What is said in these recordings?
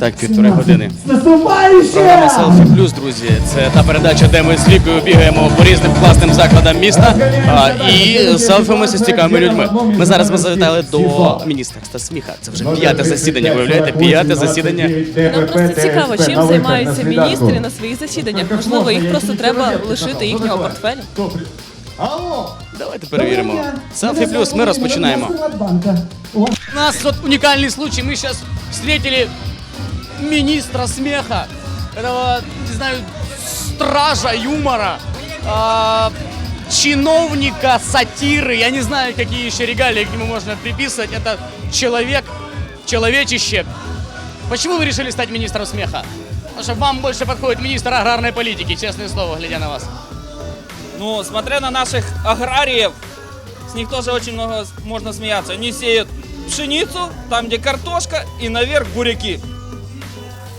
Так, півтори години. Програма Селфі Плюс, друзі. Це та передача, де ми з Лікою бігаємо по різним класним закладам міста а, і селфимося з цікавими людьми. Ми зараз ми завітали до міністерства сміха. Це вже п'яте засідання. Виявляєте, п'яте засідання. Нам просто цікаво, чим займаються міністри на своїх засіданнях. Можливо, їх просто треба лишити їхнього портфеля. Алло! Давайте перевіримо. Селфі Плюс. Ми розпочинаємо. У нас тут уникальный случай. Мы сейчас встретили министра смеха, этого, не знаю, стража юмора, а, чиновника сатиры. Я не знаю, какие еще регалии к нему можно приписывать. Это человек, человечище. Почему вы решили стать министром смеха? Потому что вам больше подходит министр аграрной политики, честное слово, глядя на вас. Ну, смотря на наших аграриев, с них тоже очень много можно смеяться. Они сеют пшеницу, там где картошка, и наверх буряки.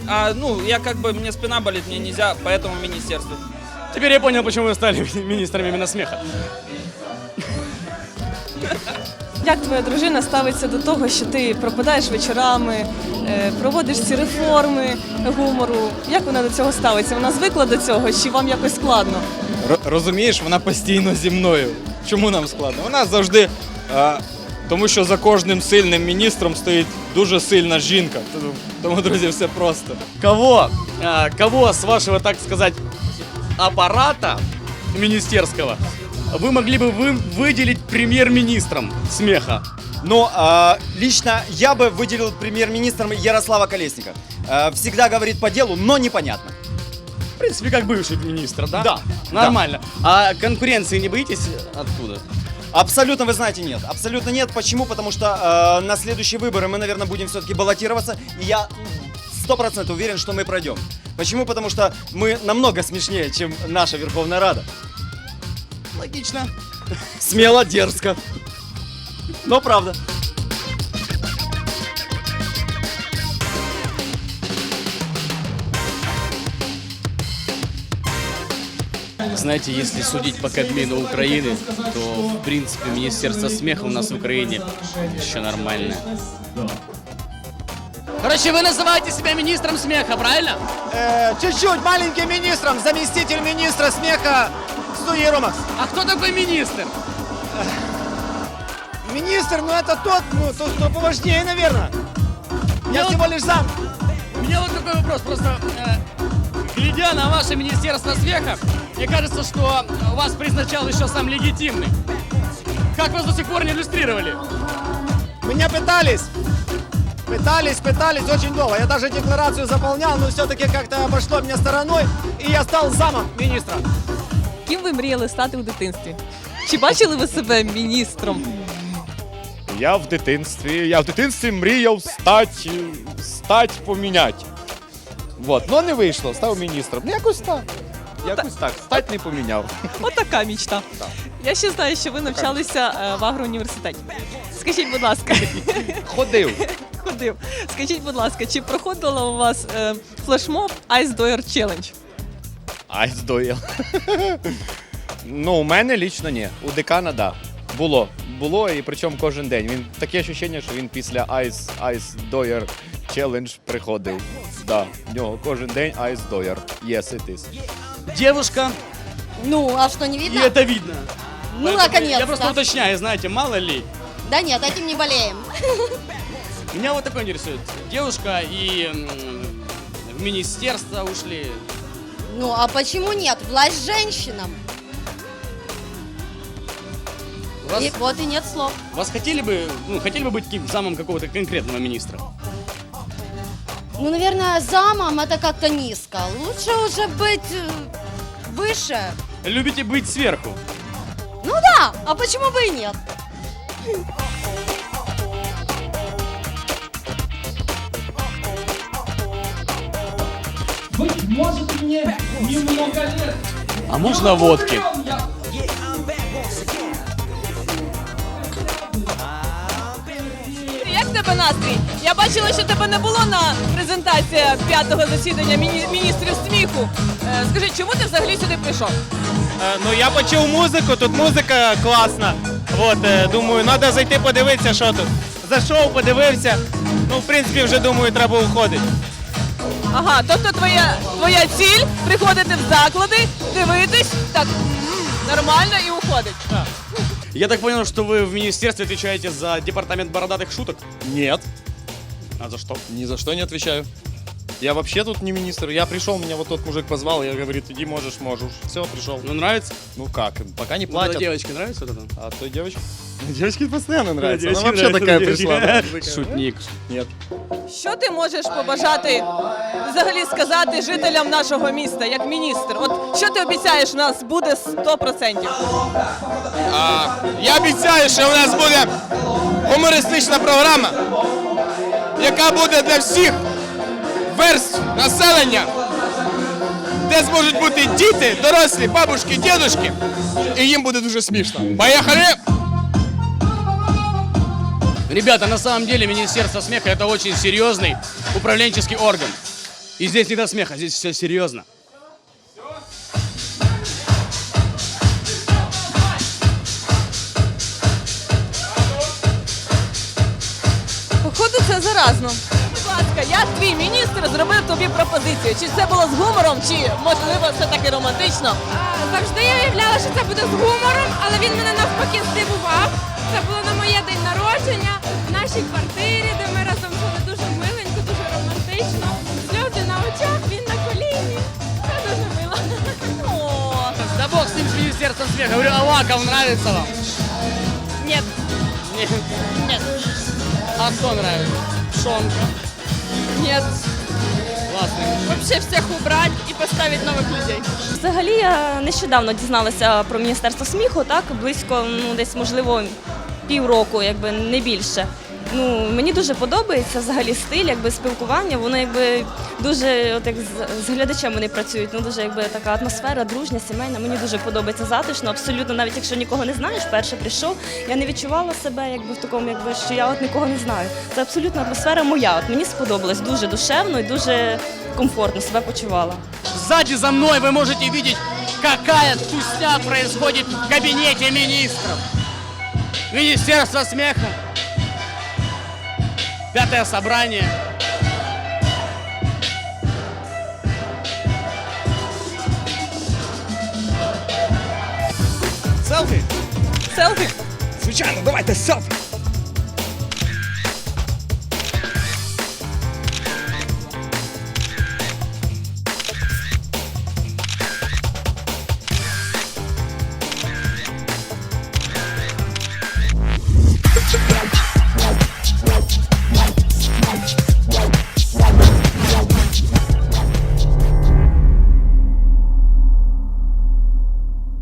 А, ну, я как бы, мне спина болит, мне нельзя, поэтому в министерстве. Теперь я понял, почему вы стали министром именно смеха. Як твоя дружина ставиться до того, що ти пропадаєш вечорами, е, проводиш ці реформи гумору? Як вона до цього ставиться? Вона звикла до цього, чи вам якось складно? Р- розумієш, вона постійно зі мною. Чому нам складно? Вона завжди. А, тому що за кожним сильним міністром стоїть дуже сильна жінка. Тому- Тому, друзі, все просто. Кого, а, кого с вашего, так сказать, аппарата министерского вы могли бы вы выделить премьер-министром смеха? Но а, лично я бы выделил премьер-министром Ярослава Колесника. А, всегда говорит по делу, но непонятно. В принципе, как бывший министр, да? Да, Нормально. А конкуренции не боитесь откуда? Абсолютно, вы знаете, нет. Абсолютно нет. Почему? Потому что э, на следующие выборы мы, наверное, будем все-таки баллотироваться. И я сто процентов уверен, что мы пройдем. Почему? Потому что мы намного смешнее, чем наша Верховная Рада. Логично. Смело, дерзко. Но правда. Знаете, если судить по Кабмину Украины, то, в принципе, Министерство смеха у нас в Украине еще нормальное. Короче, вы называете себя министром смеха, правильно? Э, чуть-чуть маленьким министром, заместитель министра смеха студии Ромакс. А кто такой министр? Министр, ну это тот, ну, тот, кто поважнее, наверное. Я Ну, всего лишь зам. У меня вот такой вопрос, просто э, глядя на ваше Министерство смеха, мне кажется, что вас призначал еще сам легитимный. Как вас до сих пор не иллюстрировали? Меня пытались. Пытались, пытались очень долго. Я даже декларацию заполнял, но все-таки как-то обошло меня стороной, и я стал замом министра. Ким ви мріяли стати у дитинстві? Чи бачили ви себе міністром? Я в дитинстві. Я в дитинстві мріяв стать, стать поміняти. Вот. Ну не вийшло, став міністром. Ну якось так. Якось так. Стать не поміняв. От така мічта. Я ще знаю, що ви навчалися е, в агроуніверситеті. Скажіть, будь ласка, Ходив. ходив. Скажіть, будь ласка, чи проходила у вас е, флешмоб Ice Doyer Challenge? Айс доїл. ну, у мене лічно ні. У декана, да. Було. Було, і причому кожен день. Він таке ощущення, що він після Ice, Ice Doyer Challenge приходив. Да, в нього кожен день Ice Doyer. Yes, it is. Девушка, Ну, а что, не и видно? это видно. Ну, наконец-то. Я просто уточняю, знаете, мало ли. Да нет, этим не болеем. Меня вот такое интересует. Девушка и м, в министерство ушли. Ну, а почему нет? Власть женщинам. Вас, И вот и нет слов. вас хотели бы, ну, хотели бы быть каким- замом какого-то конкретного министра? Ну, наверное, замом это как-то низко. Лучше уже быть э, выше. Любите быть сверху? Ну да, а почему бы и нет? Быть может мне немного лет. А можно водки? Тебе настрій? Я бачила, що тебе не було на презентації п'ятого засідання міні- міністрів сміху. Е, Скажи, чому ти взагалі сюди прийшов? Е, Ну я почув музику, тут музика класна. От, е, думаю, треба зайти подивитися, що тут. Зайшов, подивився. Ну, в принципі, вже думаю, треба уходити. Ага, тобто твоя, твоя ціль приходити в заклади, дивитись, так м, нормально і уходить. Я так понял, что вы в министерстве отвечаете за департамент бородатых шуток? Нет, А за что? ни за что не отвечаю. Я вообще тут не министр. Я пришел, меня вот тот мужик позвал, я говорит, иди можешь, можешь. Все, пришел. Ну, нравится? Ну как, пока не Ну, тогда платят. девочке нравится вот это? А той девочке? Девочке постоянно нравится. девочке Она вообще такая пришла. Шутник. Нет. Що ти можеш побажати, взагалі сказати жителям нашого міста як міністр? От що ти обіцяєш, у нас буде 100%? Я обіцяю, що у нас буде гумористична програма, яка буде для всіх верств населення, де зможуть бути діти, дорослі, бабушки, дідушки, і їм буде дуже смішно. Поїхали! Ребята, на самом деле Министерство смеха это очень серьезный управленческий орган. И здесь не до смеха, здесь все серьезно. Походу, це заразно. Будь ласка, як твій міністр зробив тобі пропозицію? Чи це було з гумором, чи можливо все таки романтично? Завжди я уявляла, що це буде з гумором, але він мене навпаки здивував. Це було на моє день народження в нашій квартирі, де ми разом жили дуже миленько, дуже романтично. Сльози на очах, він на коліні. Це дуже мило. О, Да бог с ним, с Министерством смеха. Говорю, Аваков нравится вам? Ні, Нет. Нет. А кто нравится? Шонка. ні. Классный. Вообще всіх убрати і поставити нових людей. Взагалі я нещодавно дізналася про міністерство сміху, так близько, ну десь можливо півроку, якби не більше. Ну мені дуже подобається взагалі стиль, якби спілкування. Воно якби дуже, от як з, глядачем вони працюють. Ну дуже якби така атмосфера, дружня, сімейна. Мені дуже подобається затишно. Абсолютно, навіть якщо нікого не знаєш, перше прийшов. Я не відчувала себе, якби в такому, якби що я от нікого не знаю. Це абсолютно атмосфера моя. От мені сподобалось дуже душевно і дуже комфортно себе почувала. Сзади за мной вы можете видеть, какая тусня происходит в кабинете министров. Министерство смеха. Пятое собрание. Селфи? селфі. Звичайно, давайте селфи.